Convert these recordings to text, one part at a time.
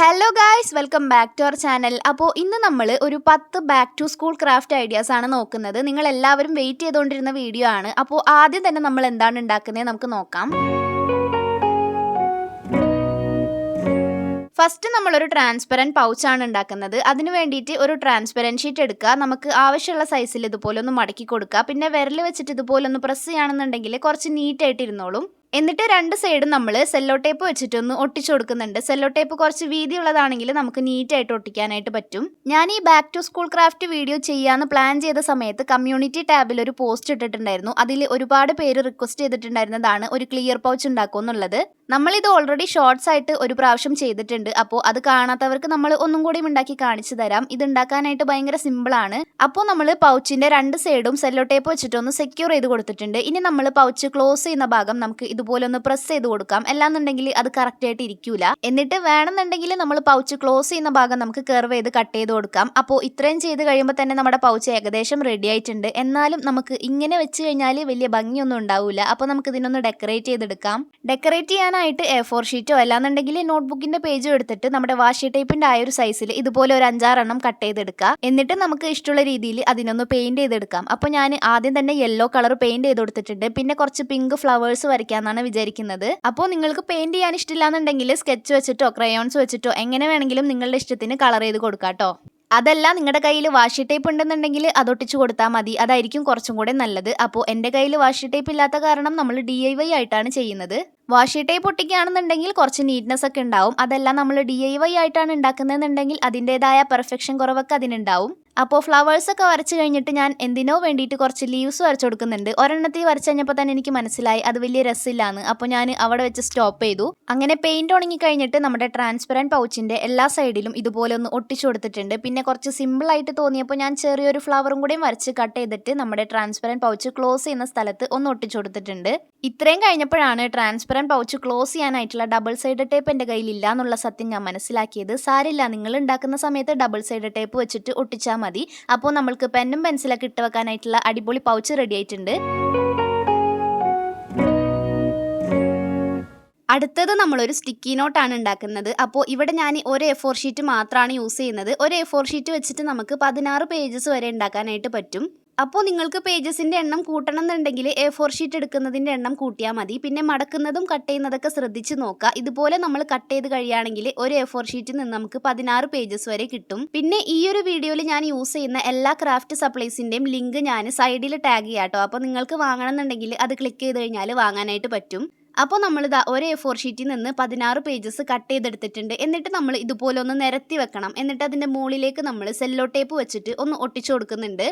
Hello guys welcome back to our channel അപ്പോൾ ഇന്ന് നമ്മൾ ഒരു പത്ത് back to school craft ideas ആണ് നോക്കുന്നത്. നിങ്ങൾ എല്ലാവരും വെയിറ്റ് ചെയ്തുകൊണ്ടിരുന്ന വീഡിയോ ആണ്. അപ്പോൾ ആദ്യം തന്നെ നമ്മൾ എന്താണ് ഉണ്ടാക്കുന്നത് നമുക്ക് നോക്കാം. ഫസ്റ്റ് നമ്മളൊരു ട്രാൻസ്പെറന്റ് ആണ് ഉണ്ടാക്കുന്നത്. അതിന് വേണ്ടിയിട്ട് ഒരു ട്രാൻസ്പെറന്റ് ഷീറ്റ് എടുക്കുക. നമുക്ക് ആവശ്യമുള്ള സൈസിൽ ഇതുപോലെ ഒന്ന് മടക്കി കൊടുക്കുക. പിന്നെ വിരൽ വെച്ചിട്ട് ഇതുപോലെ ഒന്ന് പ്രസ് ചെയ്യുകയാണെന്നുണ്ടെങ്കിൽ കുറച്ച് നീറ്റായിട്ട് ഇരുന്നോളും. എന്നിട്ട് രണ്ട് സൈഡും നമ്മൾ സെല്ലോ ടേപ്പ് വെച്ചിട്ടൊന്ന് ഒട്ടിച്ചു കൊടുക്കുന്നുണ്ട്. സെല്ലോ ടേപ്പ് കുറച്ച് വീതിയുള്ളതാണെങ്കിൽ നമുക്ക് നീറ്റായിട്ട് ഒട്ടിക്കാനായിട്ട് പറ്റും. ഞാൻ ഈ back to school craft video ചെയ്യാന്ന് പ്ലാൻ ചെയ്ത സമയത്ത് കമ്മ്യൂണിറ്റി ടാബിൽ ഒരു പോസ്റ്റ് ഇട്ടിട്ടുണ്ടായിരുന്നു. അതിൽ ഒരുപാട് പേര് റിക്വസ്റ്റ് ചെയ്തിട്ടുണ്ടായിരുന്നതാണ് ഒരു ക്ലിയർ പൗച്ച് ഉണ്ടാക്കും എന്നുള്ളത് നമ്മളിത് ഓൾറെഡി ഷോർട്സ് ആയിട്ട് ഒരു പ്രാവശ്യം ചെയ്തിട്ടുണ്ട്. അപ്പോൾ അത് കാണാത്തവർക്ക് നമ്മൾ ഒന്നും കൂടി ഉണ്ടാക്കി കാണിച്ചു തരാം. ഇത് ഉണ്ടാക്കാനായിട്ട് ഭയങ്കര സിമ്പിൾ ആണ്. അപ്പോൾ നമ്മൾ പൗച്ചിന്റെ രണ്ട് സൈഡും സെല്ലോ ടേപ്പ് വെച്ചിട്ടൊന്ന് സെക്യൂർ ചെയ്ത് കൊടുത്തിട്ടുണ്ട്. ഇനി നമ്മൾ പൗച്ച് ക്ലോസ് ചെയ്യുന്ന ഭാഗം നമുക്ക് ഇതുപോലെ ഒന്ന് പ്രസ് ചെയ്ത് കൊടുക്കാം. അല്ലാന്നുണ്ടെങ്കിൽ അത് കറക്റ്റ് ആയിട്ട് ഇരിക്കൂല. എന്നിട്ട് വേണമെന്നുണ്ടെങ്കിൽ നമ്മൾ പൗച്ച് ക്ലോസ് ചെയ്യുന്ന ഭാഗം നമുക്ക് കർവ് ചെയ്ത് കട്ട് ചെയ്ത് കൊടുക്കാം. അപ്പോൾ ഇത്രയും ചെയ്ത് കഴിയുമ്പോൾ തന്നെ നമ്മുടെ പൗച്ച് ഏകദേശം റെഡി ആയിട്ടുണ്ട്. എന്നാലും നമുക്ക് ഇങ്ങനെ വെച്ച് കഴിഞ്ഞാൽ വലിയ ഭംഗിയൊന്നും ഉണ്ടാവില്ല അപ്പോൾ നമുക്ക് ഇതിനൊന്ന് ഡെക്കറേറ്റ് ചെയ്തെടുക്കാം. ഡെക്കറേറ്റ് ചെയ്യാനായിട്ട് എ ഫോർ ഷീറ്റോ അല്ലാന്നുണ്ടെങ്കിൽ നോട്ട്ബുക്കിന്റെ പേജും എടുത്തിട്ട് നമ്മുടെ വാഷി ടൈപ്പിന്റെ ആ ഒരു സൈസിൽ ഇതുപോലെ ഒരു അഞ്ചാറെണ്ണം കട്ട് ചെയ്തെടുക്കുക. എന്നിട്ട് നമുക്ക് ഇഷ്ടമുള്ള രീതിയിൽ അതിനൊന്ന് പെയിന്റ് ചെയ്തെടുക്കാം. അപ്പോൾ ഞാൻ ആദ്യം തന്നെ യെല്ലോ കളർ പെയിന്റ് ചെയ്ത് കൊടുത്തിട്ടുണ്ട്. പിന്നെ കുറച്ച് പിങ്ക് ഫ്ലവേഴ്സ് വരയ്ക്കാന്നാണ് വിചാരിക്കുന്നത്. അപ്പോൾ നിങ്ങൾക്ക് പെയിന്റ് ചെയ്യാൻ ഇഷ്ടമില്ലാന്നുണ്ടെങ്കിൽ സ്കെച്ച് വെച്ചിട്ടോ ക്രയോൺസ് വെച്ചിട്ടോ എങ്ങനെ വേണമെങ്കിലും നിങ്ങളുടെ ഇഷ്ടത്തിന് കളർ ചെയ്ത് കൊടുക്കാട്ടോ അതല്ല നിങ്ങളുടെ കയ്യിൽ വാഷി ടേപ്പ് ഉണ്ടെന്നുണ്ടെങ്കിൽ അതൊട്ടിച്ച് കൊടുത്താൽ മതി. അതായിരിക്കും കുറച്ചും കൂടെ നല്ലത്. അപ്പോൾ എന്റെ കയ്യിൽ വാഷി ടേപ്പ് ഇല്ലാത്ത കാരണം നമ്മൾ ഡി ഐ വൈ ആയിട്ടാണ് ചെയ്യുന്നത്. വാഷി ടേപ്പ് ഒട്ടിക്കുകയാണെന്നുണ്ടെങ്കിൽ കുറച്ച് നീറ്റ്നെസ് ഒക്കെ ഉണ്ടാവും. അതെല്ലാം നമ്മൾ ഡി ഐ വൈ ആയിട്ടാണ് ഉണ്ടാക്കുന്നതെന്നുണ്ടെങ്കിൽ അതിന്റെതായ പെർഫെക്ഷൻ കുറവൊക്കെ അതിനുണ്ടാവും. അപ്പോൾ ഫ്ലവേഴ്സ് ഒക്കെ വരച്ച് കഴിഞ്ഞിട്ട് ഞാൻ എന്തിനോ വേണ്ടിയിട്ട് കുറച്ച് ലീവ്സ് വരച്ചു കൊടുക്കുന്നുണ്ട്. ഒരെണ്ണത്തിൽ വരച്ച് കഴിഞ്ഞപ്പോൾ തന്നെ എനിക്ക് മനസ്സിലായി അത് വലിയ രസമില്ലാന്ന്. അപ്പോൾ ഞാൻ അവിടെ വെച്ച് സ്റ്റോപ്പ് ചെയ്തു. അങ്ങനെ പെയിന്റ് ഉണങ്ങി കഴിഞ്ഞിട്ട് നമ്മുടെ ട്രാൻസ്പെറന്റ് പൗച്ചിന്റെ എല്ലാ സൈഡിലും ഇതുപോലെ ഒന്ന് ഒട്ടിച്ചു കൊടുത്തിട്ടുണ്ട്. പിന്നെ കുറച്ച് സിമ്പിളായിട്ട് തോന്നിയപ്പോൾ ഞാൻ ചെറിയൊരു ഫ്ലവറും കൂടിയും വരച്ച് കട്ട് ചെയ്തിട്ട് നമ്മുടെ ട്രാൻസ്പെറന്റ് പൗച്ച് ക്ലോസ് ചെയ്യുന്ന സ്ഥലത്ത് ഒന്ന് ഒട്ടിച്ചു കൊടുത്തിട്ടുണ്ട്. ഇത്രയും കഴിഞ്ഞപ്പോഴാണ് ട്രാൻസ്പെറന്റ് പൗച്ച് ക്ലോസ് ചെയ്യാനായിട്ടുള്ള ഡബിൾ സൈഡ് ടേപ്പ് എന്റെ കയ്യിൽ ഇല്ല എന്നുള്ള സത്യം ഞാൻ മനസ്സിലാക്കിയത്. സാരില്ല നിങ്ങൾ ഉണ്ടാക്കുന്ന സമയത്ത് ഡബിൾ സൈഡ് ടേപ്പ് വെച്ചിട്ട് ഒട്ടിച്ചാൽ മതി. അപ്പോൾ നമ്മൾക്ക് പെന്നും പെൻസിലൊക്കെ ഇട്ട് വെക്കാനായിട്ടുള്ള അടിപൊളി പൗച്ച് റെഡി ആയിട്ടുണ്ട്. അടുത്തത് നമ്മളൊരു സ്റ്റിക്കി നോട്ടാണ് ഉണ്ടാക്കുന്നത്. അപ്പോൾ ഇവിടെ ഞാൻ ഒരു എ ഫോർ ഷീറ്റ് മാത്രമാണ് യൂസ് ചെയ്യുന്നത്. ഒരു എ ഫോർ ഷീറ്റ് വെച്ചിട്ട് നമുക്ക് പതിനാറ് പേജസ് വരെ ഉണ്ടാക്കാനായിട്ട് പറ്റും. അപ്പോൾ നിങ്ങൾക്ക് പേജസിന്റെ എണ്ണം കൂട്ടണം എന്നുണ്ടെങ്കിൽ എ ഫോർ ഷീറ്റ് എടുക്കുന്നതിന്റെ എണ്ണം കൂട്ടിയാൽ മതി. പിന്നെ മടക്കുന്നതും കട്ട് ചെയ്യുന്നതൊക്കെ ശ്രദ്ധിച്ച് നോക്കുക ഇതുപോലെ നമ്മൾ കട്ട് ചെയ്ത് കഴിയുകയാണെങ്കിൽ ഒരു എ ഫോർ ഷീറ്റിൽ നിന്ന് നമുക്ക് പതിനാറ് പേജസ് വരെ കിട്ടും. പിന്നെ ഈ ഒരു വീഡിയോയിൽ ഞാൻ യൂസ് ചെയ്യുന്ന എല്ലാ ക്രാഫ്റ്റ് സപ്ലൈസിന്റെയും ലിങ്ക് ഞാൻ സൈഡിൽ ടാഗ് ചെയ്യാം കേട്ടോ അപ്പോൾ നിങ്ങൾക്ക് വാങ്ങണം എന്നുണ്ടെങ്കിൽ അത് ക്ലിക്ക് ചെയ്ത് കഴിഞ്ഞാൽ വാങ്ങാനായിട്ട് പറ്റും. അപ്പോൾ നമ്മൾ ഇതാ ഒരു എ ഫോർ ഷീറ്റിൽ നിന്ന് പതിനാറ് പേജസ് കട്ട് ചെയ്തെടുത്തിട്ടുണ്ട്. എന്നിട്ട് നമ്മൾ ഇതുപോലെ ഒന്ന് നിരത്തി വെക്കണം. എന്നിട്ട് അതിന്റെ മുകളിലേക്ക് നമ്മൾ സെല്ലോ ടേപ്പ് വെച്ചിട്ട് ഒന്ന് ഒട്ടിച്ചു കൊടുക്കുന്നുണ്ട്.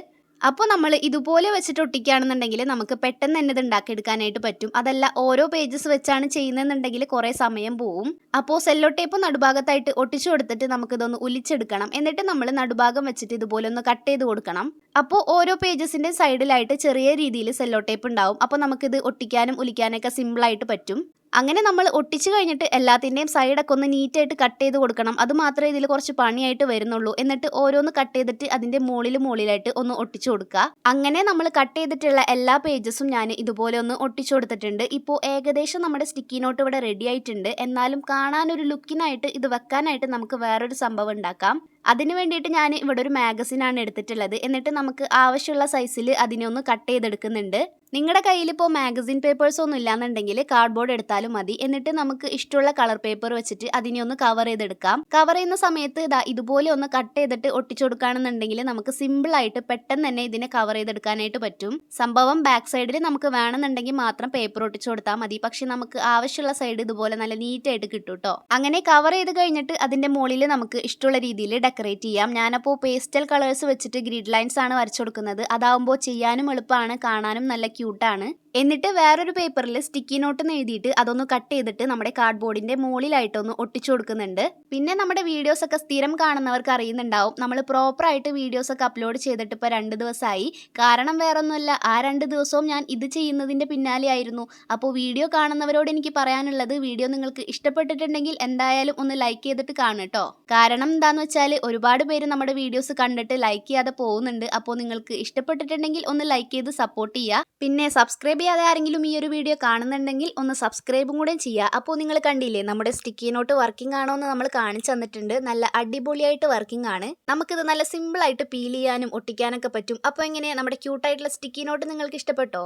അപ്പോൾ നമ്മൾ ഇതുപോലെ വെച്ചിട്ട് ഒട്ടിക്കുകയാണെന്നുണ്ടെങ്കിൽ നമുക്ക് പെട്ടെന്ന് തന്നെ ഇത് ഉണ്ടാക്കിയെടുക്കാനായിട്ട് പറ്റും. അതല്ല ഓരോ പേജസ് വെച്ചാണ് ചെയ്യുന്നതെന്നുണ്ടെങ്കിൽ കുറേ സമയം പോവും. അപ്പോൾ സെല്ലോ ടേപ്പ് നടുഭാഗത്തായിട്ട് ഒട്ടിച്ചു കൊടുത്തിട്ട് നമുക്കിതൊന്ന് ഉലിച്ചെടുക്കണം എന്നിട്ട് നമ്മൾ നടുഭാഗം വെച്ചിട്ട് ഇതുപോലെ ഒന്ന് കട്ട് ചെയ്ത് കൊടുക്കണം. അപ്പോൾ ഓരോ പേജസിന്റെ സൈഡിലായിട്ട് ചെറിയ രീതിയിൽ സെല്ലോ ടേപ്പ് ഉണ്ടാവും. അപ്പോൾ നമുക്കിത് ഒട്ടിക്കാനും ഉലിക്കാനൊക്കെ സിമ്പിളായിട്ട് പറ്റും. അങ്ങനെ നമ്മൾ ഒട്ടിച്ച് കഴിഞ്ഞിട്ട് എല്ലാത്തിന്റെയും സൈഡൊക്കെ ഒന്ന് നീറ്റായിട്ട് കട്ട് ചെയ്ത് കൊടുക്കണം. അത് മാത്രമേ ഇതിൽ കുറച്ച് പണിയായിട്ട് വരുന്നുള്ളൂ. എന്നിട്ട് ഓരോന്ന് കട്ട് ചെയ്തിട്ട് അതിന്റെ മുകളിൽ മുകളിലായിട്ട് ഒന്ന് ഒട്ടിച്ചു കൊടുക്കുക. അങ്ങനെ നമ്മൾ കട്ട് ചെയ്തിട്ടുള്ള എല്ലാ പേജസും ഞാൻ ഇതുപോലെ ഒന്ന് ഒട്ടിച്ചു കൊടുത്തിട്ടുണ്ട്. ഇപ്പോൾ ഏകദേശം നമ്മുടെ സ്റ്റിക്കി നോട്ട് ഇവിടെ റെഡി ആയിട്ടുണ്ട്. എന്നാലും കാണാനൊരു ലുക്കിനായിട്ട് ഇത് വെക്കാനായിട്ട് നമുക്ക് വേറൊരു സംഭവം ഉണ്ടാക്കാം. അതിന് വേണ്ടിയിട്ട് ഞാൻ ഇവിടെ ഒരു മാഗസിനാണ് എടുത്തിട്ടുള്ളത്. എന്നിട്ട് നമുക്ക് ആവശ്യമുള്ള സൈസിൽ അതിനെ ഒന്ന് കട്ട് ചെയ്തെടുക്കുന്നുണ്ട്. നിങ്ങളുടെ കയ്യിൽ ഇപ്പോൾ മാഗസിൻ പേപ്പേഴ്സ് ഒന്നും ഇല്ലാന്നുണ്ടെങ്കിൽ കാർഡ്ബോർഡ് എടുത്താലും മതി. എന്നിട്ട് നമുക്ക് ഇഷ്ടമുള്ള കളർ പേപ്പർ വെച്ചിട്ട് അതിനെ ഒന്ന് കവർ ചെയ്തെടുക്കാം. കവർ ചെയ്യുന്ന സമയത്ത് ഇതാ ഇതുപോലെ ഒന്ന് കട്ട് ചെയ്തിട്ട് ഒട്ടിച്ചു കൊടുക്കുകയാണെന്നുണ്ടെങ്കിൽ നമുക്ക് സിമ്പിൾ ആയിട്ട് പെട്ടെന്ന് തന്നെ ഇതിനെ കവർ ചെയ്തെടുക്കാനായിട്ട് പറ്റും. സംഭവം ബാക്ക് സൈഡിൽ നമുക്ക് വേണമെന്നുണ്ടെങ്കിൽ മാത്രം പേപ്പർ ഒട്ടിച്ചു കൊടുത്താൽ മതി. പക്ഷെ നമുക്ക് ആവശ്യമുള്ള സൈഡ് ഇതുപോലെ നല്ല നീറ്റായിട്ട് കിട്ടും കേട്ടോ അങ്ങനെ കവർ ചെയ്ത് കഴിഞ്ഞിട്ട് അതിന്റെ മുകളിൽ നമുക്ക് ഇഷ്ടമുള്ള രീതിയിൽ ഡെക്കറേറ്റ് ചെയ്യാം. ഞാനപ്പോൾ പേസ്റ്റൽ കളേഴ്സ് വെച്ചിട്ട് ഗ്രിഡ് ലൈൻസ് ആണ് വരച്ചു കൊടുക്കുന്നത്. അതാവുമ്പോൾ ചെയ്യാനും എളുപ്പമാണ് കാണാനും നല്ല ക്യൂട്ടാണ് എന്നിട്ട് വേറൊരു പേപ്പറിൽ സ്റ്റിക്കി നോട്ട് എഴുതിയിട്ട് അതൊന്ന് കട്ട് ചെയ്തിട്ട് നമ്മുടെ കാർഡ് കാർഡ്ബോർഡിന്റെ മുകളിലായിട്ടൊന്ന് ഒട്ടിച്ചു കൊടുക്കുന്നുണ്ട്. പിന്നെ നമ്മുടെ വീഡിയോസ് ഒക്കെ സ്ഥിരം കാണുന്നവർക്ക് അറിയുന്നുണ്ടാവും. നമ്മൾ പ്രോപ്പർ ആയിട്ട് വീഡിയോസ് ഒക്കെ അപ്ലോഡ് ചെയ്തിട്ട് ഇപ്പൊ രണ്ട് ദിവസമായി കാരണം വേറൊന്നുമല്ല ആ രണ്ട് ദിവസവും ഞാൻ ഇത് ചെയ്യുന്നതിന്റെ പിന്നാലെ ആയിരുന്നു. അപ്പോൾ വീഡിയോ കാണുന്നവരോട് എനിക്ക് പറയാനുള്ളത് വീഡിയോ നിങ്ങൾക്ക് ഇഷ്ടപ്പെട്ടിട്ടുണ്ടെങ്കിൽ എന്തായാലും ഒന്ന് ലൈക്ക് ചെയ്തിട്ട് കാണും കേട്ടോ കാരണം എന്താണെന്ന് വെച്ചാൽ ഒരുപാട് പേര് നമ്മുടെ വീഡിയോസ് കണ്ടിട്ട് ലൈക്ക് ചെയ്യാതെ പോകുന്നുണ്ട്. അപ്പോൾ നിങ്ങൾക്ക് ഇഷ്ടപ്പെട്ടിട്ടുണ്ടെങ്കിൽ ഒന്ന് ലൈക്ക് ചെയ്ത് സപ്പോർട്ട് ചെയ്യുക പിന്നെ സബ്സ്ക്രൈബ് അറിയാതെ ആരെങ്കിലും ഈ ഒരു വീഡിയോ കാണുന്നുണ്ടെങ്കിൽ ഒന്ന് സബ്സ്ക്രൈബും കൂടെ ചെയ്യുക അപ്പോൾ നിങ്ങൾ കണ്ടില്ലേ നമ്മുടെ സ്റ്റിക്കി നോട്ട് വർക്കിംഗ് ആണോ എന്ന് നമ്മൾ കാണിച്ചു തന്നിട്ടുണ്ട്. നല്ല അടിപൊളിയായിട്ട് വർക്കിംഗ് ആണ്. നമുക്കിത് നല്ല സിമ്പിൾ ആയിട്ട് പീൽ ചെയ്യാനും ഒട്ടിക്കാനൊക്കെ പറ്റും. അപ്പോൾ എങ്ങനെ നമ്മുടെ ക്യൂട്ടായിട്ടുള്ള സ്റ്റിക്കി നോട്ട് നിങ്ങൾക്ക് ഇഷ്ടപ്പെട്ടോ?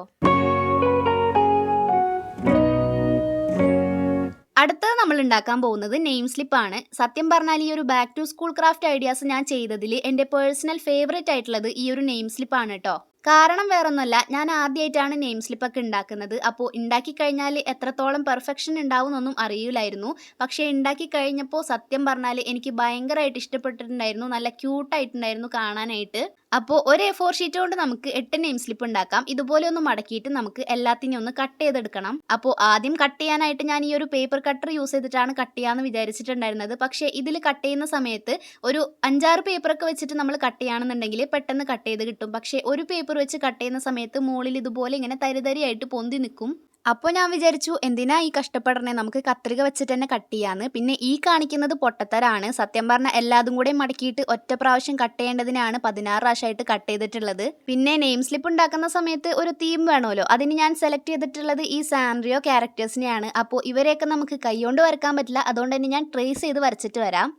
അടുത്തത് നമ്മൾ ഉണ്ടാക്കാൻ പോകുന്നത് നെയിം സ്ലിപ്പ് ആണ്. സത്യം പറഞ്ഞാൽ ഈ ഒരു back to school craft ideas ഞാൻ ചെയ്തതിൽ എന്റെ പേഴ്സണൽ ഫേവറേറ്റ് ആയിട്ടുള്ളത് ഈ ഒരു നെയിം സ്ലിപ്പ് ആണ് കേട്ടോ കാരണം വേറൊന്നുമല്ല. ഞാൻ ആദ്യമായിട്ടാണ് നെയിം സ്ലിപ്പൊക്കെ ഉണ്ടാക്കുന്നത്. അപ്പോൾ ഉണ്ടാക്കി കഴിഞ്ഞാൽ എത്രത്തോളം പെർഫെക്ഷൻ ഉണ്ടാവുമെന്നൊന്നും അറിയില്ലായിരുന്നു. പക്ഷേ ഉണ്ടാക്കി കഴിഞ്ഞപ്പോൾ സത്യം പറഞ്ഞാൽ എനിക്ക് ഭയങ്കരമായിട്ട് ഇഷ്ടപ്പെട്ടിട്ടുണ്ടായിരുന്നു. നല്ല ക്യൂട്ടായിട്ടുണ്ടായിരുന്നു കാണാനായിട്ട്. അപ്പോൾ ഒരു എ ഫോർ ഷീറ്റ് കൊണ്ട് നമുക്ക് എട്ട് നെയിം സ്ലിപ്പ് ഉണ്ടാക്കാം. ഇതുപോലെ ഒന്ന് മടക്കിയിട്ട് നമുക്ക് എല്ലാത്തിനെയും ഒന്ന് കട്ട് ചെയ്തെടുക്കണം. അപ്പോൾ ആദ്യം കട്ട് ചെയ്യാനായിട്ട് ഞാൻ ഈ ഒരു പേപ്പർ കട്ടർ യൂസ് ചെയ്തിട്ടാണ് കട്ട് ചെയ്യാമെന്ന് വിചാരിച്ചിട്ടുണ്ടായിരുന്നത്. പക്ഷേ ഇതിൽ കട്ട് ചെയ്യുന്ന സമയത്ത് ഒരു അഞ്ചാറ് പേപ്പറൊക്കെ വെച്ചിട്ട് നമ്മൾ കട്ട് ചെയ്യുകയാണെന്നുണ്ടെങ്കിൽ പെട്ടെന്ന് കട്ട് ചെയ്ത് കിട്ടും. പക്ഷേ ഒരു പേപ്പർ വെച്ച് കട്ട് ചെയ്യുന്ന സമയത്ത് മുകളിൽ ഇതുപോലെ ഇങ്ങനെ തരിതരിയായിട്ട് പൊന്തി നിൽക്കും അപ്പോൾ ഞാൻ വിചാരിച്ചു എന്തിനാ ഈ കഷ്ടപ്പെടണേ? നമുക്ക് കത്രിക വെച്ചിട്ട് തന്നെ കട്ട് ചെയ്യാന്ന്. പിന്നെ ഈ കാണിക്കുന്നത് പൊട്ടത്തരാണ്. സത്യം പറഞ്ഞാൽ എല്ലാതും കൂടെ മടക്കിയിട്ട് ഒറ്റ പ്രാവശ്യം കട്ട് ചെയ്യേണ്ടതിനാണ് പതിനാറ് പ്രാവശ്യമായിട്ട് കട്ട് ചെയ്തിട്ടുള്ളത്. പിന്നെ നെയിം സ്ലിപ്പ് ഉണ്ടാക്കുന്ന സമയത്ത് ഒരു തീം വേണമല്ലോ. അതിന് ഞാൻ സെലക്ട് ചെയ്തിട്ടുള്ളത് ഈ സാൻറിയോ ക്യാരക്ടേഴ്സിനെയാണ് അപ്പോൾ ഇവരെയൊക്കെ നമുക്ക് കൈകൊണ്ട് വരക്കാൻ പറ്റില്ല. അതുകൊണ്ട് തന്നെ ഞാൻ ട്രേസ് ചെയ്ത് വരച്ചിട്ട് വരാം.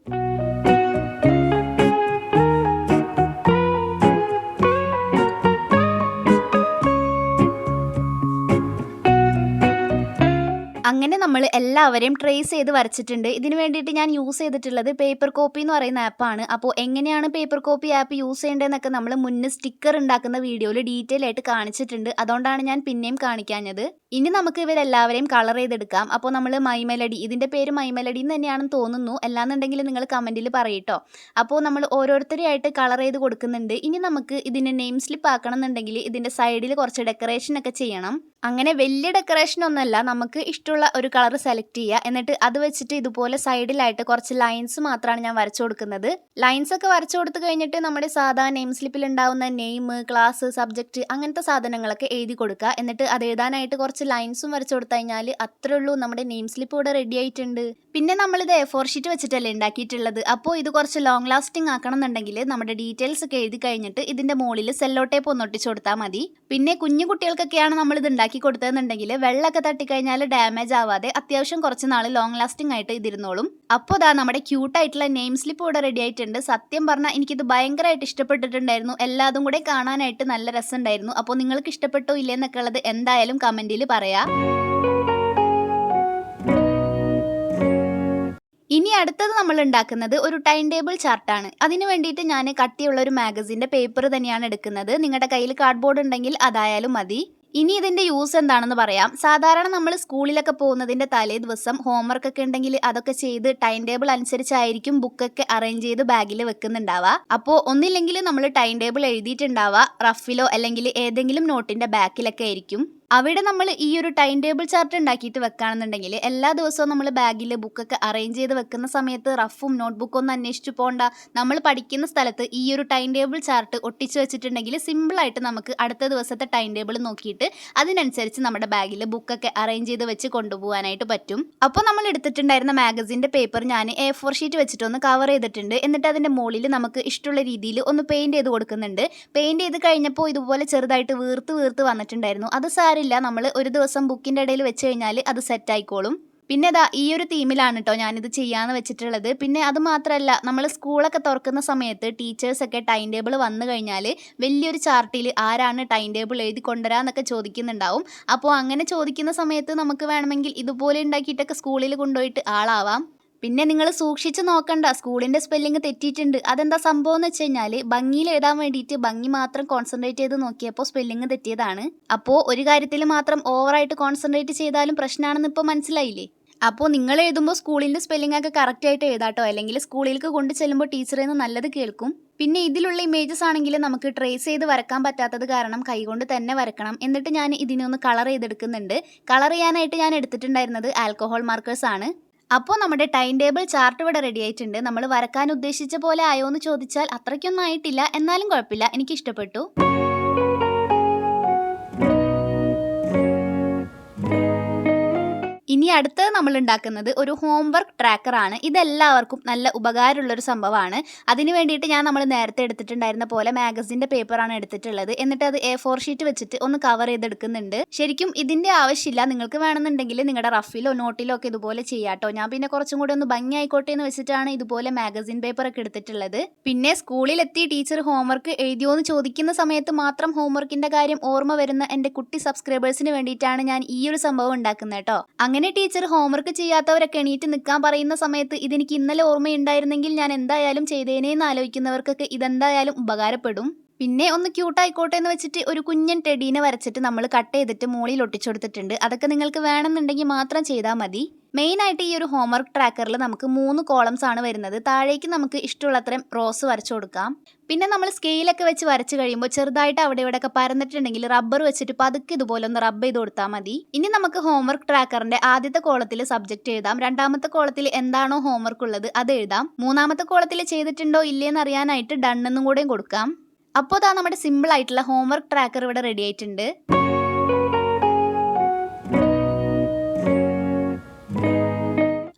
അങ്ങനെ നമ്മൾ എല്ലാവരെയും ട്രേസ് ചെയ്ത് വരച്ചിട്ടുണ്ട്. ഇതിന് വേണ്ടിയിട്ട് ഞാൻ യൂസ് ചെയ്തിട്ടുള്ളത് പേപ്പർ കോപ്പി എന്ന് പറയുന്ന ആപ്പാണ് അപ്പോൾ എങ്ങനെയാണ് പേപ്പർ കോപ്പി ആപ്പ് യൂസ് ചെയ്യേണ്ടതെന്നൊക്കെ നമ്മൾ മുന്നേ സ്റ്റിക്കർ ഉണ്ടാക്കുന്ന വീഡിയോയിൽ ഡീറ്റെയിൽ ആയിട്ട് കാണിച്ചിട്ടുണ്ട്. അതുകൊണ്ടാണ് ഞാൻ പിന്നെയും കാണിക്കാഞ്ഞത്. ഇനി നമുക്ക് ഇവരെല്ലാവരെയും കളർ ചെയ്തെടുക്കാം. അപ്പോൾ നമ്മൾ മൈമലടി ഇതിന്റെ പേര് മൈമെലഡി എന്ന് തന്നെയാണെന്ന് തോന്നുന്നു. അല്ലാന്നുണ്ടെങ്കിൽ നിങ്ങൾ കമന്റിൽ പറയട്ടോ. അപ്പോൾ നമ്മൾ ഓരോരുത്തരെയായിട്ട് കളർ ചെയ്ത് കൊടുക്കുന്നുണ്ട്. ഇനി നമുക്ക് ഇതിന്റെ നെയിം സ്ലിപ്പ് ആക്കണം എന്നുണ്ടെങ്കിൽ ഇതിന്റെ സൈഡിൽ കുറച്ച് ഡെക്കറേഷൻ ഒക്കെ ചെയ്യണം. അങ്ങനെ വലിയ ഡെക്കറേഷൻ ഒന്നുമല്ല. നമുക്ക് ഇഷ്ടമുള്ള ഒരു കളർ സെലക്ട് ചെയ്യുക എന്നിട്ട് അത് വെച്ചിട്ട് ഇതുപോലെ സൈഡിലായിട്ട് കുറച്ച് ലൈൻസ് മാത്രമാണ് ഞാൻ വരച്ചു കൊടുക്കുന്നത്. ലൈൻസ് ഒക്കെ വരച്ചു കൊടുത്തു കഴിഞ്ഞിട്ട് നമ്മുടെ സാധാ നെയിം സ്ലിപ്പിൽ ഉണ്ടാവുന്ന നെയിം ക്ലാസ് സബ്ജക്റ്റ് അങ്ങനത്തെ സാധനങ്ങളൊക്കെ എഴുതി കൊടുക്കുക. എന്നിട്ട് അത് എഴുതാനായിട്ട് കുറച്ച് ലൈൻസും വരച്ചു കൊടുത്തു കഴിഞ്ഞാൽ അത്രേ ഉള്ളൂ നമ്മുടെ നെയിം സ്ലിപ്പ് ഇവിടെ റെഡി ആയിട്ടുണ്ട്. പിന്നെ നമ്മളിത് എ ഫോർ ഷീറ്റ് വെച്ചിട്ടല്ലേ ഉണ്ടാക്കിയിട്ടുള്ളത് അപ്പോൾ ഇത് കുറച്ച് ലോങ് ലാസ്റ്റിംഗ് ആക്കണം എന്നുണ്ടെങ്കിൽ നമ്മുടെ ഡീറ്റെയിൽസ് ഒക്കെ എഴുതി കഴിഞ്ഞിട്ട് ഇതിന്റെ മുകളിൽ സെല്ലോ ടേപ്പ് ഒന്ന് ഒട്ടിച്ചു കൊടുത്താൽ മതി. പിന്നെ കുഞ്ഞു കുട്ടികൾക്കൊക്കെയാണ് നമ്മൾ ഇത് ഉണ്ടാക്കി കൊടുത്തതെന്നുണ്ടെങ്കിൽ വെള്ളമൊക്കെ തട്ടിക്കഴിഞ്ഞാൽ ഡാമേജ് ആവാതെ അത്യാവശ്യം കുറച്ച് നാൾ ലോങ് ലാസ്റ്റിംഗ് ആയിട്ട് ഇതിരുന്നോളും. അപ്പോൾ ഇതാ നമ്മുടെ ക്യൂട്ടായിട്ടുള്ള നെയിം സ്ലിപ്പ് ഇവിടെ റെഡി ആയിട്ടുണ്ട്. സത്യം പറഞ്ഞാൽ എനിക്കിത് ഭയങ്കരമായിട്ട് ഇഷ്ടപ്പെട്ടിട്ടുണ്ടായിരുന്നു. എല്ലാതും കൂടെ കാണാനായിട്ട് നല്ല രസമുണ്ടായിരുന്നു. അപ്പോൾ നിങ്ങൾക്ക് ഇഷ്ടപ്പെട്ടോ ഇല്ലേന്നൊക്കെ ഉള്ളത് എന്തായാലും കമന്റിൽ പറയാം. ഇനി അടുത്തത് നമ്മൾ ഉണ്ടാക്കുന്നത് ഒരു ടൈം ടേബിൾ ചാർട്ടാണ് അതിന് വേണ്ടിയിട്ട് ഞാൻ കട്ടിയുള്ള ഒരു മാഗസിന്റെ പേപ്പർ തന്നെയാണ് എടുക്കുന്നത്. നിങ്ങളുടെ കയ്യിൽ കാർഡ്ബോർഡ് ഉണ്ടെങ്കിൽ അതായാലും മതി. ഇനി ഇതിന്റെ യൂസ് എന്താണെന്ന് പറയാം. സാധാരണ നമ്മൾ സ്കൂളിലൊക്കെ പോകുന്നതിന്റെ തലേ ദിവസം ഹോംവർക്ക് ഒക്കെ ഉണ്ടെങ്കിൽ അതൊക്കെ ചെയ്ത് ടൈം ടേബിൾ അനുസരിച്ചായിരിക്കും ബുക്കൊക്കെ അറേഞ്ച് ചെയ്ത് ബാഗിൽ വെക്കുന്നുണ്ടാവുക. അപ്പോൾ ഒന്നില്ലെങ്കിൽ നമ്മൾ ടൈം ടേബിൾ എഴുതിയിട്ടുണ്ടാവുക. റഫിലോ അല്ലെങ്കിൽ ഏതെങ്കിലും നോട്ടിന്റെ ബാക്കിലൊക്കെ ആയിരിക്കും. അവിടെ നമ്മൾ ഈ ഒരു ടൈം ടേബിൾ ചാർട്ട് ഉണ്ടാക്കിയിട്ട് വെക്കുകയാണെന്നുണ്ടെങ്കിൽ എല്ലാ ദിവസവും നമ്മൾ ബാഗിൽ ബുക്കൊക്കെ അറേഞ്ച് ചെയ്ത് വെക്കുന്ന സമയത്ത് റഫും നോട്ട്ബുക്കും ഒന്നും അന്വേഷിച്ച് പോകണ്ട നമ്മൾ പഠിക്കുന്ന സ്ഥലത്ത് ഈ ഒരു ടൈം ടേബിൾ ചാർട്ട് ഒട്ടിച്ച് വെച്ചിട്ടുണ്ടെങ്കിൽ സിമ്പിളായിട്ട് നമുക്ക് അടുത്ത ദിവസത്തെ ടൈം ടേബിൾ നോക്കിയിട്ട് അതിനനുസരിച്ച് നമ്മുടെ ബാഗിൽ ബുക്കൊക്കെ അറേഞ്ച് ചെയ്ത് വെച്ച് കൊണ്ടുപോകാനായിട്ട് പറ്റും. അപ്പോൾ നമ്മൾ എടുത്തിട്ടുണ്ടായിരുന്ന മാഗസിന്റെ പേപ്പർ ഞാൻ എ ഫോർ ഷീറ്റ് വെച്ചിട്ടൊന്ന് കവർ ചെയ്തിട്ടുണ്ട്. എന്നിട്ട് അതിന്റെ മുകളിൽ നമുക്ക് ഇഷ്ടമുള്ള രീതിയിൽ ഒന്ന് പെയിന്റ് ചെയ്ത് കൊടുക്കുന്നുണ്ട്. പെയിന്റ് ചെയ്ത് കഴിഞ്ഞപ്പോൾ ഇതുപോലെ ചെറുതായിട്ട് വീർത്ത് വീർത്ത് വന്നിട്ടുണ്ടായിരുന്നു. അത് സാരി സാരമില്ല നമ്മൾ ഒരു ദിവസം ബുക്കിന്റെ ഇടയിൽ വെച്ച് കഴിഞ്ഞാൽ അത് സെറ്റായിക്കോളും പിന്നെ ഇതാ ഈ ഒരു തീമിലാണ് കേട്ടോ ഞാനിത് ചെയ്യാന്ന് വെച്ചിട്ടുള്ളത്. പിന്നെ അത് മാത്രമല്ല നമ്മൾ സ്കൂളൊക്കെ തുറക്കുന്ന സമയത്ത് ടീച്ചേഴ്സൊക്കെ ടൈം ടേബിൾ വന്നു കഴിഞ്ഞാൽ വലിയൊരു ചാർട്ടിൽ ആരാണ് ടൈം ടേബിൾ എഴുതി കൊണ്ടുവരാന്നൊക്കെ ചോദിക്കുന്നുണ്ടാവും. അപ്പോൾ അങ്ങനെ ചോദിക്കുന്ന സമയത്ത് നമുക്ക് വേണമെങ്കിൽ ഇതുപോലെ ഉണ്ടാക്കിയിട്ടൊക്കെ സ്കൂളിൽ കൊണ്ടുപോയിട്ട് ആളാവാം. പിന്നെ നിങ്ങൾ സൂക്ഷിച്ച് നോക്കണ്ട. സ്കൂളിന്റെ സ്പെല്ലിംഗ് തെറ്റിയിട്ടുണ്ട്. അതെന്താ സംഭവം എന്ന് വെച്ച് കഴിഞ്ഞാൽ ഭംഗിയിൽ എഴുതാൻ വേണ്ടിയിട്ട് ഭംഗി മാത്രം കോൺസെൻട്രേറ്റ് ചെയ്ത് നോക്കിയപ്പോൾ സ്പെല്ലിംഗ് തെറ്റിയതാണ്. അപ്പോൾ ഒരു കാര്യത്തിൽ മാത്രം ഓവറായിട്ട് കോൺസെൻട്രേറ്റ് ചെയ്താലും പ്രശ്നമാണെന്ന് ഇപ്പോൾ മനസ്സിലായില്ലേ? അപ്പോൾ നിങ്ങൾ എഴുതുമ്പോൾ സ്കൂളിന്റെ സ്പെല്ലിംഗ് ഒക്കെ കറക്റ്റ് ആയിട്ട് എഴുതാട്ടോ. അല്ലെങ്കിൽ സ്കൂളിലേക്ക് കൊണ്ട് ചെല്ലുമ്പോൾ ടീച്ചറിൽ നിന്ന് നല്ലത് കേൾക്കും. പിന്നെ ഇതിലുള്ള ഇമേജസ് ആണെങ്കിൽ നമുക്ക് ട്രേസ് ചെയ്ത് വരക്കാൻ പറ്റാത്തത് കാരണം കൈകൊണ്ട് തന്നെ വരക്കണം എന്നിട്ട് ഞാൻ ഇതിനൊന്ന് കളർ ചെയ്തെടുക്കുന്നുണ്ട്. കളർ ചെയ്യാനായിട്ട് ഞാൻ എടുത്തിട്ടുണ്ടായിരുന്നത് ആൽക്കഹോൾ മാർക്കേഴ്സ് ആണ്. അപ്പോൾ നമ്മുടെ ടൈം ടേബിൾ ചാർട്ട് ഇവിടെ റെഡി ആയിട്ടുണ്ട്. നമ്മൾ വരക്കാൻ ഉദ്ദേശിച്ച പോലെ ആയോ എന്ന് ചോദിച്ചാൽ അത്രയ്ക്കൊന്നും ആയിട്ടില്ല. എന്നാലും കുഴപ്പമില്ല. എനിക്ക് ഇഷ്ടപ്പെട്ടു ഇനി അടുത്തത് നമ്മൾ ഉണ്ടാക്കുന്നത് ഒരു ഹോംവർക്ക് ട്രാക്കർ ആണ്. ഇതെല്ലാവർക്കും നല്ല ഉപകാരമുള്ള ഒരു സംഭവമാണ്. അതിന് വേണ്ടിയിട്ട് ഞാൻ നമ്മൾ നേരത്തെ എടുത്തിട്ടുണ്ടായിരുന്ന പോലെ മാഗസിന്റെ പേപ്പറാണ് എടുത്തിട്ടുള്ളത്. എന്നിട്ട് അത് എ ഫോർ ഷീറ്റ് വെച്ചിട്ട് ഒന്ന് കവർ ചെയ്തെടുക്കുന്നുണ്ട്. ശരിക്കും ഇതിന്റെ ആവശ്യമില്ല. നിങ്ങൾക്ക് വേണമെന്നുണ്ടെങ്കിൽ നിങ്ങളുടെ റഫിലോ നോട്ടിലോ ഒക്കെ ഇതുപോലെ ചെയ്യാട്ടോ. ഞാൻ പിന്നെ കുറച്ചും കൂടി ഒന്ന് ഭംഗി ആയിക്കോട്ടെ എന്ന് വെച്ചിട്ടാണ് ഇതുപോലെ മാഗസിൻ പേപ്പറൊക്കെ എടുത്തിട്ടുള്ളത്. പിന്നെ സ്കൂളിലെത്തി ടീച്ചർ ഹോംവർക്ക് എഴുതിയോ എന്ന് ചോദിക്കുന്ന സമയത്ത് മാത്രം ഹോംവർക്കിന്റെ കാര്യം ഓർമ്മ വരുന്ന എന്റെ കുട്ടി സബ്സ്ക്രൈബേഴ്സിന് വേണ്ടിയിട്ടാണ് ഞാൻ ഈ ഒരു സംഭവം ഉണ്ടാക്കുന്നത് കേട്ടോ അങ്ങനെ ടീച്ചർ ഹോംവർക്ക് ചെയ്യാത്തവരൊക്കെ എണീറ്റ് നിൽക്കാൻ പറയുന്ന സമയത്ത് ഇതെനിക്ക് ഇന്നലെ ഓർമ്മയുണ്ടായിരുന്നെങ്കിൽ ഞാൻ എന്തായാലും ചെയ്തേനെ എന്ന് ആലോചിക്കുന്നവർക്കൊക്കെ ഇതെന്തായാലും ഉപകാരപ്പെടും. പിന്നെ ഒന്ന് ക്യൂട്ടായിക്കോട്ടെ എന്ന് വെച്ചിട്ട് ഒരു കുഞ്ഞൻ ടെഡീനെ വരച്ചിട്ട് നമ്മൾ കട്ട് ചെയ്തിട്ട് മുകളിൽ ഒട്ടിച്ചു കൊടുത്തിട്ടുണ്ട് അതൊക്കെ നിങ്ങൾക്ക് വേണമെന്നുണ്ടെങ്കിൽ മാത്രം ചെയ്താൽ മതി. മെയിനായിട്ട് ഈ ഒരു ഹോംവർക്ക് ട്രാക്കറിൽ നമുക്ക് മൂന്ന് കോളംസ് ആണ് വരുന്നത്. താഴേക്ക് നമുക്ക് ഇഷ്ടമുള്ളത്രയും റോസ് വരച്ചു കൊടുക്കാം. പിന്നെ നമ്മൾ സ്കെയിലൊക്കെ വെച്ച് വരച്ച് കഴിയുമ്പോൾ ചെറുതായിട്ട് അവിടെ ഇവിടെയൊക്കെ പരന്നിട്ടുണ്ടെങ്കിൽ റബ്ബർ വെച്ചിട്ട് പതുക്കെ ഇതുപോലെ ഒന്ന് റബ്ബ് ചെയ്ത് കൊടുത്താൽ മതി. ഇനി നമുക്ക് ഹോംവർക്ക് ട്രാക്കറിന്റെ ആദ്യത്തെ കോളത്തിൽ സബ്ജക്റ്റ് എഴുതാം. രണ്ടാമത്തെ കോളത്തിൽ എന്താണോ ഹോംവർക്ക് ഉള്ളത് അത് എഴുതാം. മൂന്നാമത്തെ കോളത്തിൽ ചെയ്തിട്ടുണ്ടോ ഇല്ലേന്ന് അറിയാനായിട്ട് ഡണ്ണെന്നും കൂടെയും കൊടുക്കാം. അപ്പോൾ അതാ നമ്മുടെ സിമ്പിൾ ആയിട്ടുള്ള ഹോംവർക്ക് ട്രാക്കർ ഇവിടെ റെഡി ആയിട്ടുണ്ട്.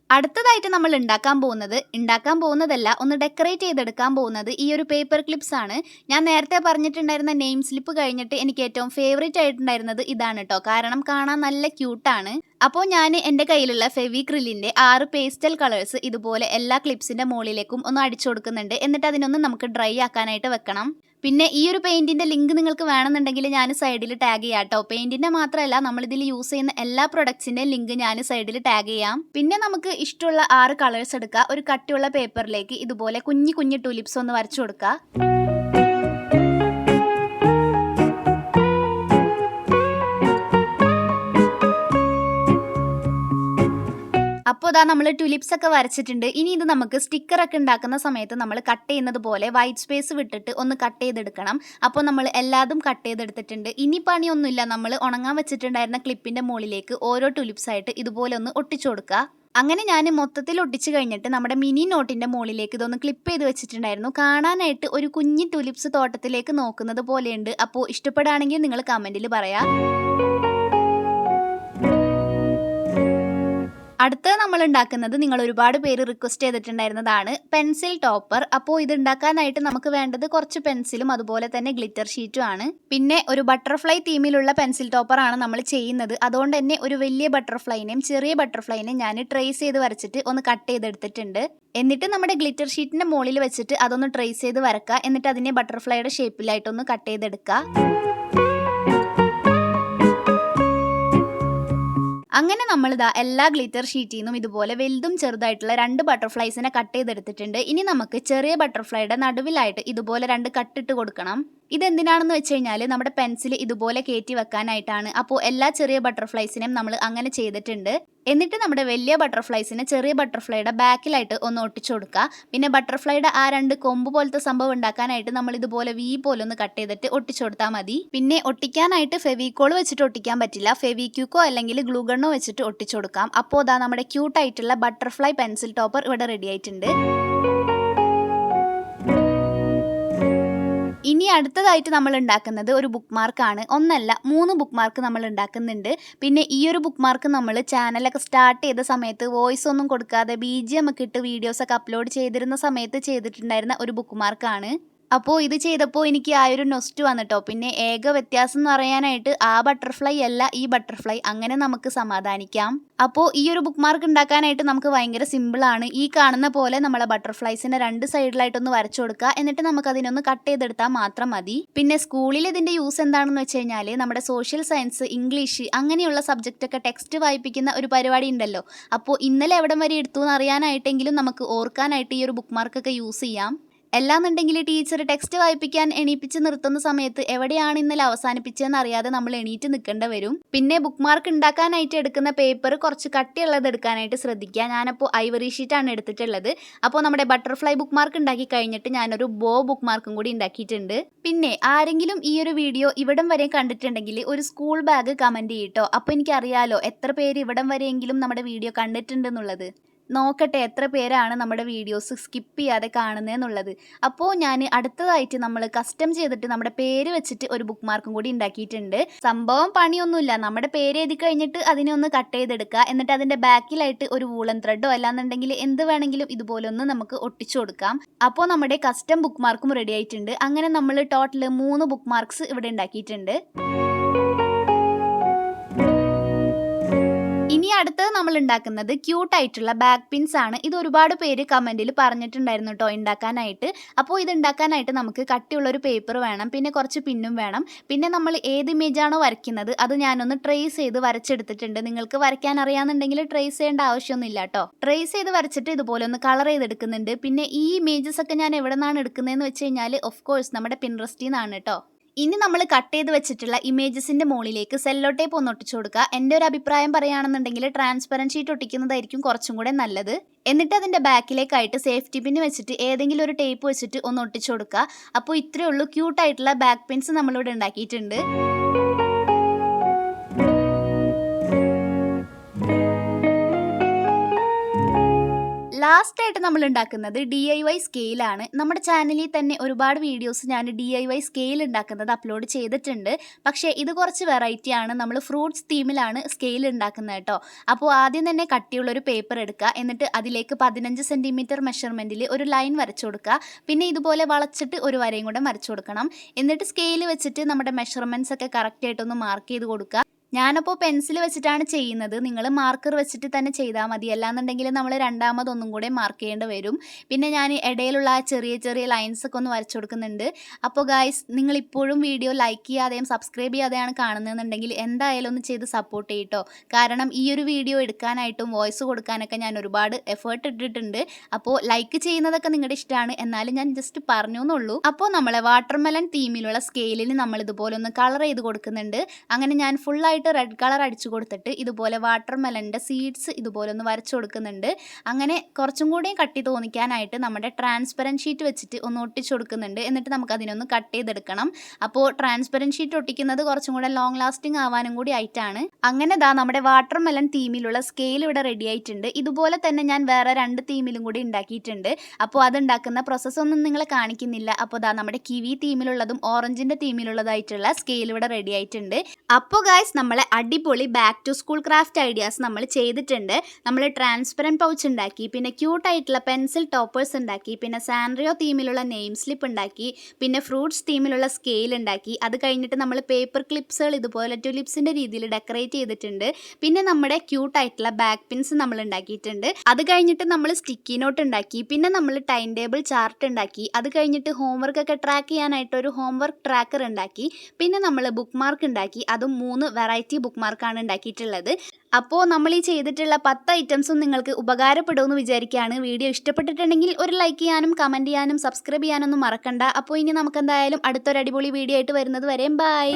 അടുത്തതായിട്ട് നമ്മൾ ഉണ്ടാക്കാൻ പോകുന്നത് ഉണ്ടാക്കാൻ പോകുന്നതല്ല ഒന്ന് ഡെക്കറേറ്റ് ചെയ്തെടുക്കാൻ പോകുന്നത് ഈ ഒരു പേപ്പർ ക്ലിപ്സ് ആണ്. ഞാൻ നേരത്തെ പറഞ്ഞിട്ടുണ്ടായിരുന്ന നെയിം സ്ലിപ്പ് കഴിഞ്ഞിട്ട് എനിക്ക് ഏറ്റവും ഫേവറേറ്റ് ആയിട്ടുണ്ടായിരുന്നത് ഇതാണ് കേട്ടോ കാരണം കാണാൻ നല്ല ക്യൂട്ടാണ് അപ്പോൾ ഞാൻ എന്റെ കയ്യിലുള്ള ഫെവിക്രിലിന്റെ ആറ് പേസ്റ്റൽ കളേഴ്സ് ഇതുപോലെ എല്ലാ ക്ലിപ്സിന്റെ മുകളിലേക്കും ഒന്ന് അടിച്ചു കൊടുക്കുന്നുണ്ട്. എന്നിട്ട് അതിനൊന്ന് നമുക്ക് ഡ്രൈ ആക്കാനായിട്ട് വെക്കണം. പിന്നെ ഈ ഒരു പെയിന്റിന്റെ ലിങ്ക് നിങ്ങൾക്ക് വേണമെന്നുണ്ടെങ്കിൽ ഞാൻ സൈഡിൽ ടാഗ് ചെയ്യാം കേട്ടോ പെയിന്റിന്റെ മാത്രമല്ല നമ്മൾ ഇതിൽ യൂസ് ചെയ്യുന്ന എല്ലാ പ്രൊഡക്ട്സിന്റെയും ലിങ്ക് ഞാൻ സൈഡിൽ ടാഗ് ചെയ്യാം. പിന്നെ നമുക്ക് ഇഷ്ടമുള്ള ആറ് കളേഴ്സ് എടുക്കുക ഒരു കട്ടിയുള്ള പേപ്പറിലേക്ക് ഇതുപോലെ കുഞ്ഞു കുഞ്ഞു ടുലിപ്സ് ഒന്ന് വരച്ചു കൊടുക്കുക അപ്പോൾ ഇതാ നമ്മൾ ടുലിപ്സ് ഒക്കെ വരച്ചിട്ടുണ്ട്. ഇനി ഇത് നമുക്ക് സ്റ്റിക്കർ ഒക്കെ ഉണ്ടാക്കുന്ന സമയത്ത് നമ്മൾ കട്ട് ചെയ്യുന്നത് പോലെ വൈറ്റ് സ്പേസ് വിട്ടിട്ട് ഒന്ന് കട്ട് ചെയ്തെടുക്കണം. അപ്പോൾ നമ്മൾ എല്ലാതും കട്ട് ചെയ്തെടുത്തിട്ടുണ്ട്. ഇനി പണിയൊന്നുമില്ല. നമ്മൾ ഉണങ്ങാൻ വെച്ചിട്ടുണ്ടായിരുന്ന ക്ലിപ്പിന്റെ മുകളിലേക്ക് ഓരോ ടുലിപ്സ് ആയിട്ട് ഇതുപോലെ ഒന്ന് ഒട്ടിച്ചു കൊടുക്കുക. അങ്ങനെ ഞാൻ മൊത്തത്തിൽ ഒട്ടിച്ചു കഴിഞ്ഞിട്ട് നമ്മുടെ മിനി നോട്ടിന്റെ മുകളിലേക്ക് ഇതൊന്ന് ക്ലിപ്പ് ചെയ്ത് വെച്ചിട്ടുണ്ടായിരുന്നു. കാണാനായിട്ട് ഒരു കുഞ്ഞി ടുലിപ്സ് തോട്ടത്തിലേക്ക് നോക്കുന്നത് പോലെയുണ്ട്. അപ്പോൾ ഇഷ്ടപ്പെടുകയാണെങ്കിൽ നിങ്ങൾ കമന്റിൽ പറയാം. അടുത്തത് നമ്മൾ ഉണ്ടാക്കുന്നത് നിങ്ങൾ ഒരുപാട് പേര് റിക്വസ്റ്റ് ചെയ്തിട്ടുണ്ടായിരുന്നതാണ് പെൻസിൽ ടോപ്പർ അപ്പോൾ ഇത് ഉണ്ടാക്കാനായിട്ട് നമുക്ക് വേണ്ടത് കുറച്ച് പെൻസിലും അതുപോലെ തന്നെ ഗ്ലിറ്റർ ഷീറ്റും ആണ്. പിന്നെ ഒരു ബട്ടർഫ്ലൈ തീമിലുള്ള പെൻസിൽ ടോപ്പർ ആണ് നമ്മൾ ചെയ്യുന്നത്. അതുകൊണ്ട് തന്നെ ഒരു വലിയ ബട്ടർഫ്ലൈനെയും ചെറിയ ബട്ടർഫ്ലൈനെയും ഞാൻ ട്രേസ് ചെയ്ത് വരച്ചിട്ട് ഒന്ന് കട്ട് ചെയ്തെടുത്തിട്ടുണ്ട്. എന്നിട്ട് നമ്മുടെ ഗ്ലിറ്റർ ഷീറ്റിന്റെ മുകളിൽ വെച്ചിട്ട് അതൊന്ന് ട്രേസ് ചെയ്ത് വരക്കുക എന്നിട്ട് അതിനെ ബട്ടർഫ്ലൈയുടെ ഷേപ്പിലായിട്ടൊന്ന് കട്ട് ചെയ്തെടുക്കുക. അങ്ങനെ നമ്മൾ ഇതാ എല്ലാ ഗ്ലിറ്റർ ഷീറ്റിൽ നിന്നും ഇതുപോലെ വലുതും ചെറുതായിട്ടുള്ള രണ്ട് ബട്ടർഫ്ലൈസിനെ കട്ട് ചെയ്തെടുത്തിട്ടുണ്ട്. ഇനി നമുക്ക് ചെറിയ ബട്ടർഫ്ലൈയുടെ നടുവിലായിട്ട് ഇതുപോലെ രണ്ട് കട്ടിട്ട് കൊടുക്കണം. ഇതെന്തിനാണെന്ന് വെച്ച് കഴിഞ്ഞാൽ നമ്മുടെ പെൻസിൽ ഇതുപോലെ കയറ്റി വെക്കാനായിട്ടാണ്. അപ്പോൾ എല്ലാ ചെറിയ ബട്ടർഫ്ലൈസിനെയും നമ്മൾ അങ്ങനെ ചെയ്തിട്ടുണ്ട്. എന്നിട്ട് നമ്മുടെ വലിയ ബട്ടർഫ്ലൈസിനെ ചെറിയ ബട്ടർഫ്ലൈയുടെ ബാക്കിലായിട്ട് ഒന്ന് ഒട്ടിച്ചു കൊടുക്കുക. പിന്നെ ബട്ടർഫ്ലൈയുടെ ആ രണ്ട് കൊമ്പ് പോലത്തെ സംഭവം ഉണ്ടാക്കാനായിട്ട് നമ്മൾ ഇതുപോലെ വി പോലെ ഒന്ന് കട്ട് ചെയ്തിട്ട് ഒട്ടിച്ചു കൊടുത്താൽ മതി. പിന്നെ ഒട്ടിക്കാനായിട്ട് ഫെവിക്കോൾ വെച്ചിട്ട് ഒട്ടിക്കാൻ പറ്റില്ല. ഫെവിക്യൂക്കോ അല്ലെങ്കിൽ ഗ്ലൂഗണ്ണോ വെച്ചിട്ട് ഒട്ടിച്ചു കൊടുക്കാം. അപ്പോൾ അതാ നമ്മുടെ ക്യൂട്ടായിട്ടുള്ള ബട്ടർഫ്ലൈ പെൻസിൽ ടോപ്പർ ഇവിടെ റെഡി ആയിട്ടുണ്ട്. ഇനി അടുത്തതായിട്ട് നമ്മൾ ഉണ്ടാക്കുന്നത് ഒരു ബുക്ക് മാർക്കാണ് ഒന്നല്ല മൂന്ന് ബുക്ക് മാർക്ക് നമ്മൾ ഉണ്ടാക്കുന്നുണ്ട്. പിന്നെ ഈ ഒരു ബുക്ക് മാർക്ക് നമ്മൾ ചാനലൊക്കെ സ്റ്റാർട്ട് ചെയ്ത സമയത്ത് വോയിസ് ഒന്നും കൊടുക്കാതെ ബി ജി എം ഒക്കെ ഇട്ട് വീഡിയോസൊക്കെ അപ്ലോഡ് ചെയ്തിരുന്ന സമയത്ത് ചെയ്തിട്ടുണ്ടായിരുന്ന ഒരു ബുക്ക് മാർക്കാണ് അപ്പോൾ ഇത് ചെയ്തപ്പോൾ എനിക്ക് ആ ഒരു നൊസ്റ്റ് വന്നിട്ടോ. പിന്നെ ഏക വ്യത്യാസം എന്ന് പറയാനായിട്ട് ആ ബട്ടർഫ്ലൈ അല്ല ഈ ബട്ടർഫ്ലൈ അങ്ങനെ നമുക്ക് സമാധാനിക്കാം. അപ്പോൾ ഈ ഒരു ബുക്ക് മാർക്ക് ഉണ്ടാക്കാനായിട്ട് നമുക്ക് ഭയങ്കര സിമ്പിളാണ് ഈ കാണുന്ന പോലെ നമ്മളെ ബട്ടർഫ്ലൈസിനെ രണ്ട് സൈഡിലായിട്ടൊന്ന് വരച്ചു കൊടുക്കുക. എന്നിട്ട് നമുക്ക് അതിനൊന്ന് കട്ട് ചെയ്തെടുത്താൽ മാത്രം മതി. പിന്നെ സ്കൂളിൽ ഇതിന്റെ യൂസ് എന്താണെന്ന് വെച്ച് കഴിഞ്ഞാൽ നമ്മുടെ സോഷ്യൽ സയൻസ് ഇംഗ്ലീഷ് അങ്ങനെയുള്ള സബ്ജക്റ്റൊക്കെ ടെക്സ്റ്റ് വായിപ്പിക്കുന്ന ഒരു പരിപാടി ഉണ്ടല്ലോ. അപ്പോൾ ഇന്നലെ എവിടം വരെ എടുത്തു എന്ന് അറിയാനായിട്ടെങ്കിലും നമുക്ക് ഓർക്കാനായിട്ട് ഈ ഒരു ബുക്ക് മാർക്കൊക്കെ യൂസ് ചെയ്യാം. എല്ലാന്നുണ്ടെങ്കിൽ ടീച്ചർ ടെക്സ്റ്റ് വായിപ്പിക്കാൻ എണീപ്പിച്ച് നിർത്തുന്ന സമയത്ത് എവിടെയാണ് ഇന്നലെ അവസാനിപ്പിച്ചതെന്ന് അറിയാതെ നമ്മൾ എണീറ്റ് നിൽക്കേണ്ടി വരും. പിന്നെ ബുക്ക് മാർക്ക് ഉണ്ടാക്കാനായിട്ട് എടുക്കുന്ന പേപ്പർ കുറച്ച് കട്ടിയുള്ളത് എടുക്കാനായിട്ട് ശ്രദ്ധിക്കുക. ഞാനപ്പോൾ ഐവറി ഷീറ്റാണ് എടുത്തിട്ടുള്ളത്. അപ്പോൾ നമ്മുടെ ബട്ടർഫ്ലൈ ബുക്ക് മാർക്ക് ഉണ്ടാക്കി കഴിഞ്ഞിട്ട് ഞാനൊരു ബോ ബുക്ക് മാർക്കും കൂടി ഉണ്ടാക്കിയിട്ടുണ്ട്. പിന്നെ ആരെങ്കിലും ഈ ഒരു വീഡിയോ ഇവിടം വരെ കണ്ടിട്ടുണ്ടെങ്കിൽ ഒരു സ്കൂൾ ബാഗ് കമന്റ് ചെയ്യട്ടോ അപ്പോൾ എനിക്കറിയാലോ എത്ര പേര് ഇവിടം വരെയെങ്കിലും നമ്മുടെ വീഡിയോ കണ്ടിട്ടുണ്ടെന്നുള്ളത്. നോക്കട്ടെ എത്ര പേരാണ് നമ്മുടെ വീഡിയോസ് സ്കിപ്പ് ചെയ്യാതെ കാണുന്നതെന്നുള്ളത് അപ്പോൾ ഞാൻ അടുത്തതായിട്ട് നമ്മൾ കസ്റ്റം ചെയ്തിട്ട് നമ്മുടെ പേര് വെച്ചിട്ട് ഒരു ബുക്ക് മാർക്കും കൂടി ഉണ്ടാക്കിയിട്ടുണ്ട് സംഭവം പണിയൊന്നുമില്ല. നമ്മുടെ പേര് എഴുതി കഴിഞ്ഞിട്ട് അതിനെ ഒന്ന് കട്ട് ചെയ്തെടുക്കുക എന്നിട്ട് അതിന്റെ ബാക്കിലായിട്ട് ഒരു വൂളൻ ത്രെഡോ അല്ലാന്നുണ്ടെങ്കിൽ എന്ത് വേണമെങ്കിലും ഇതുപോലെ ഒന്ന് നമുക്ക് ഒട്ടിച്ചു കൊടുക്കാം. അപ്പോൾ നമ്മുടെ കസ്റ്റം ബുക്ക് മാർക്കും റെഡി ആയിട്ടുണ്ട്. അങ്ങനെ നമ്മൾ ടോട്ടൽ മൂന്ന് ബുക്ക് മാർക്സ് ഇവിടെ ഉണ്ടാക്കിയിട്ടുണ്ട് ഇനി അടുത്തത് നമ്മൾ ഉണ്ടാക്കുന്നത് ക്യൂട്ടായിട്ടുള്ള ബാക്ക് പിൻസ് ആണ്. ഇത് ഒരുപാട് പേര് കമന്റിൽ പറഞ്ഞിട്ടുണ്ടായിരുന്നു കേട്ടോ ഉണ്ടാക്കാനായിട്ട് അപ്പോൾ ഇത് ഉണ്ടാക്കാനായിട്ട് നമുക്ക് കട്ടിയുള്ള ഒരു പേപ്പർ വേണം പിന്നെ കുറച്ച് പിന്നും വേണം. പിന്നെ നമ്മൾ ഏത് ഇമേജ് ആണോ വരയ്ക്കുന്നത് അത് ഞാനൊന്ന് ട്രേസ് ചെയ്ത് വരച്ചെടുത്തിട്ടുണ്ട്. നിങ്ങൾക്ക് വരയ്ക്കാൻ അറിയാമെന്നുണ്ടെങ്കിൽ ട്രേസ് ചെയ്യേണ്ട ആവശ്യമൊന്നുമില്ല കേട്ടോ ട്രേസ് ചെയ്ത് വരച്ചിട്ട് ഇതുപോലെ ഒന്ന് കളർ ചെയ്തെടുക്കുന്നുണ്ട്. പിന്നെ ഈ ഇമേജസ് ഒക്കെ ഞാൻ എവിടെ നിന്നാണ് എടുക്കുന്നതെന്ന് വെച്ച് കഴിഞ്ഞാൽ ഓഫ് കോഴ്സ് നമ്മുടെ പിൻട്രസ്റ്റിൽ നിന്നാണ് കേട്ടോ ഇനി നമ്മൾ കട്ട് ചെയ്ത് വെച്ചിട്ടുള്ള ഇമേജസിന്റെ മുകളിലേക്ക് സെല്ലോ ടേപ്പ് ഒന്ന് ഒട്ടിച്ചു കൊടുക്കുക. എന്റെ ഒരു അഭിപ്രായം പറയുകയാണെന്നുണ്ടെങ്കിൽ ട്രാൻസ്പെറന്റ് ഷീറ്റ് ഒട്ടിക്കുന്നതായിരിക്കും കുറച്ചും കൂടെ നല്ലത്. എന്നിട്ട് അതിന്റെ ബാക്കിലേക്കായിട്ട് സേഫ്റ്റി പിന്നെ വെച്ചിട്ട് ഏതെങ്കിലും ഒരു ടേപ്പ് വെച്ചിട്ട് ഒന്ന് ഒട്ടിച്ചു കൊടുക്കുക. അപ്പോൾ ഇത്രയേ ഉള്ളൂ. ക്യൂട്ടായിട്ടുള്ള ബാക്ക് പിൻസ് നമ്മളിവിടെ ഉണ്ടാക്കിയിട്ടുണ്ട്. ലാസ്റ്റ് ആയിട്ട് നമ്മൾ ഉണ്ടാക്കുന്നത് ഡി ഐ വൈ സ്കെയിലാണ് നമ്മുടെ ചാനലിൽ തന്നെ ഒരുപാട് വീഡിയോസ് ഞാൻ ഡി ഐ വൈ സ്കെയിൽ ഉണ്ടാക്കുന്നത് അപ്ലോഡ് ചെയ്തിട്ടുണ്ട്. പക്ഷേ ഇത് കുറച്ച് വെറൈറ്റി ആണ്. നമ്മൾ ഫ്രൂട്ട്സ് തീമിലാണ് സ്കെയിൽ ഉണ്ടാക്കുന്നത് കേട്ടോ. അപ്പോൾ ആദ്യം തന്നെ കട്ടിയുള്ളൊരു പേപ്പർ എടുക്കുക. എന്നിട്ട് അതിലേക്ക് പതിനഞ്ച് സെന്റിമീറ്റർ മെഷർമെന്റിൽ ഒരു ലൈൻ വരച്ചു കൊടുക്കുക. പിന്നെ ഇതുപോലെ വളച്ചിട്ട് ഒരു വരയും കൂടെ വരച്ചു കൊടുക്കണം. എന്നിട്ട് സ്കെയിൽ വെച്ചിട്ട് നമ്മുടെ മെഷർമെന്റ്സ് ഒക്കെ കറക്റ്റ് ആയിട്ടൊന്ന് മാർക്ക് ചെയ്ത് കൊടുക്കുക. ഞാനപ്പോൾ പെൻസിൽ വെച്ചിട്ടാണ് ചെയ്യുന്നത്. നിങ്ങൾ മാർക്കർ വെച്ചിട്ട് തന്നെ ചെയ്താൽ മതി. അല്ലാന്നുണ്ടെങ്കിൽ നമ്മൾ രണ്ടാമതൊന്നും കൂടെ മാർക്ക് ചെയ്യേണ്ടി വരും. പിന്നെ ഞാൻ ഇടയിലുള്ള ചെറിയ ചെറിയ ലൈൻസ് ഒക്കെ ഒന്ന് വരച്ചു കൊടുക്കുന്നുണ്ട്. അപ്പോൾ ഗായ്സ് നിങ്ങൾ ഇപ്പോഴും വീഡിയോ ലൈക്ക് ചെയ്യാതെയും സബ്സ്ക്രൈബ് ചെയ്യാതെയാണ് കാണുന്നതെന്നുണ്ടെങ്കിൽ എന്തായാലും ഒന്ന് ചെയ്ത് സപ്പോർട്ട് ചെയ്യട്ടോ. കാരണം ഈ ഒരു വീഡിയോ എടുക്കാനായിട്ടും വോയിസ് കൊടുക്കാനൊക്കെ ഞാൻ ഒരുപാട് എഫേർട്ട് ഇട്ടിട്ടുണ്ട്. അപ്പോൾ ലൈക്ക് ചെയ്യുന്നതൊക്കെ നിങ്ങളുടെ ഇഷ്ടമാണ് എന്നാലും ഞാൻ ജസ്റ്റ് പറഞ്ഞു എന്നുള്ളൂ അപ്പോൾ നമ്മളെ വാട്ടർമെലൺ തീമിലുള്ള സ്കെയിലിന് നമ്മൾ ഇതുപോലെ ഒന്ന് കളർ ചെയ്ത് കൊടുക്കുന്നുണ്ട്. അങ്ങനെ ഞാൻ ഫുള്ളായിട്ട് റെഡ് കളർ അടിച്ചു കൊടുത്തിട്ട് ഇതുപോലെ വാട്ടർ മെലന്റെ സീഡ്സ് ഇതുപോലെ ഒന്ന് വരച്ചു കൊടുക്കുന്നുണ്ട്. അങ്ങനെ കുറച്ചും കൂടിയും കട്ടി തോന്നിക്കാനായിട്ട് നമ്മുടെ ട്രാൻസ്പെറന്റ് ഷീറ്റ് വെച്ചിട്ട് ഒന്ന് ഒട്ടിച്ചു കൊടുക്കുന്നുണ്ട്. എന്നിട്ട് നമുക്ക് അതിനൊന്ന് കട്ട് ചെയ്തെടുക്കണം. അപ്പോൾ ട്രാൻസ്പെറന്റ് ഷീറ്റ് ഒട്ടിക്കുന്നത് കുറച്ചും കൂടെ ലോങ് ലാസ്റ്റിംഗ് ആവാനും കൂടി ആയിട്ടാണ്. അങ്ങനെ ദാ നമ്മുടെ വാട്ടർ മെലൻ തീമിലുള്ള സ്കെയിൽ ഇവിടെ റെഡി ആയിട്ടുണ്ട്. ഇതുപോലെ തന്നെ ഞാൻ വേറെ രണ്ട് തീമിലും കൂടി ഉണ്ടാക്കിയിട്ടുണ്ട്. അപ്പോൾ അതുണ്ടാക്കുന്ന പ്രോസസ്സ് ഒന്നും നിങ്ങൾ കാണിക്കുന്നില്ല. അപ്പോൾ ദാ നമ്മുടെ കിവി തീമിലുള്ളതും ഓറഞ്ചിന്റെ തീമിലുള്ളതായിട്ടുള്ള സ്കെയിൽ ഇവിടെ റെഡി ആയിട്ടുണ്ട്. അപ്പോൾ ഗായ്സ് നമ്മളെ അടിപൊളി back to school craft ideas നമ്മൾ ചെയ്തിട്ടുണ്ട്. നമ്മൾ ട്രാൻസ്പെറന്റ് പൗച്ച് ഉണ്ടാക്കി പിന്നെ ക്യൂട്ടായിട്ടുള്ള പെൻസിൽ ടോപ്പേഴ്സ് ഉണ്ടാക്കി പിന്നെ സാൻറിയോ തീമിലുള്ള നെയിം സ്ലിപ്പ് ഉണ്ടാക്കി പിന്നെ ഫ്രൂട്ട്സ് തീമിലുള്ള സ്കെയിൽ ഉണ്ടാക്കി. അത് കഴിഞ്ഞിട്ട് നമ്മൾ പേപ്പർ ക്ലിപ്സുകൾ ഇതുപോലെ ട്യൂലിപ്സിന്റെ രീതിയിൽ ഡെക്കറേറ്റ് ചെയ്തിട്ടുണ്ട്. പിന്നെ നമ്മുടെ ക്യൂട്ടായിട്ടുള്ള ബാക്ക് പിൻസ് നമ്മൾ ഉണ്ടാക്കിയിട്ടുണ്ട്. അത് കഴിഞ്ഞിട്ട് നമ്മൾ സ്റ്റിക്കി നോട്ട് ഉണ്ടാക്കി പിന്നെ നമ്മൾ ടൈം ടേബിൾ ചാർട്ട് ഉണ്ടാക്കി. അത് കഴിഞ്ഞിട്ട് ഹോംവർക്ക് ഒക്കെ ട്രാക്ക് ചെയ്യാനായിട്ട് ഒരു ഹോംവർക്ക് ട്രാക്കർ ഉണ്ടാക്കി പിന്നെ നമ്മൾ ബുക്ക് മാർക്ക് ഉണ്ടാക്കി. അതും മൂന്ന് വെറൈറ്റി ബുക്ക് മാർക്കാണ് ഉണ്ടാക്കിയിട്ടുള്ളത്. അപ്പോൾ നമ്മൾ ഈ ചെയ്തിട്ടുള്ള പത്ത് ഐറ്റംസും നിങ്ങൾക്ക് ഉപകാരപ്പെടുമെന്ന് വിചാരിക്കുകയാണ്. വീഡിയോ ഇഷ്ടപ്പെട്ടിട്ടുണ്ടെങ്കിൽ ഒരു ലൈക്ക് ചെയ്യാനും കമന്റ് ചെയ്യാനും സബ്സ്ക്രൈബ് ചെയ്യാനൊന്നും മറക്കണ്ട. അപ്പോൾ ഇനി നമുക്ക് എന്തായാലും അടുത്തൊരു അടിപൊളി വീഡിയോ ആയിട്ട് വരുന്നത് വരെയും ബൈ